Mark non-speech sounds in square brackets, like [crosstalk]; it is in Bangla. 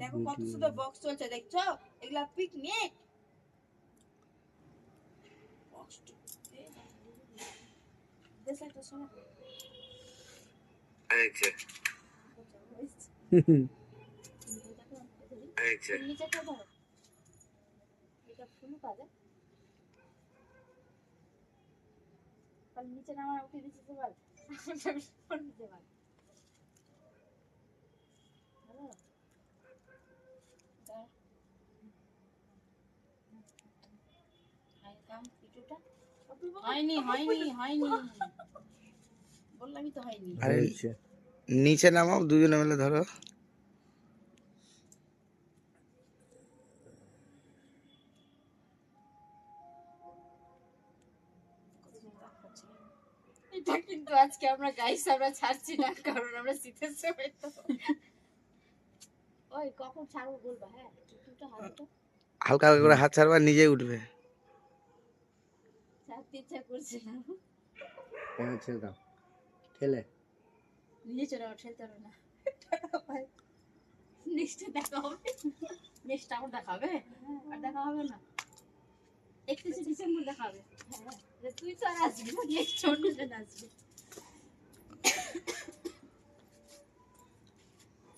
দেখো কত সুন্দর বক্স চলছে দেখছ? এগুলা পিকনিক নিচে নামা উঠে দিচ্ছে [laughs] দাঁড়া। হয়নি হয়নি হয়নি। বললামই তো হয়নি। আরে নিচে নামাও দুজনে মিলে ধরো। এটা কিন্তু আজকে আমরা গাইস আমরা ছাড়ছি না কারণ আমরা শীতের সময় তো। ওই কখন ছাড়বো বলবা হ্যাঁ? দুটো হালকা হালকা করে হাত ছাড়বা নিজেই উঠবে। ছাড়তে ইচ্ছা করছে না। হ্যাঁ, ছেড়ে দাও। ঠেলে। নিজে চলে ঠেলতে হবে না। নেক্সটে দেখা হবে। নেক্সট আবার দেখা হবে? আর দেখা হবে না? একত্রিশে ডিসেম্বর দেখা হবে। হ্যাঁ তুই তো আর আসবি না নেক্সট অন্য জন আসবে।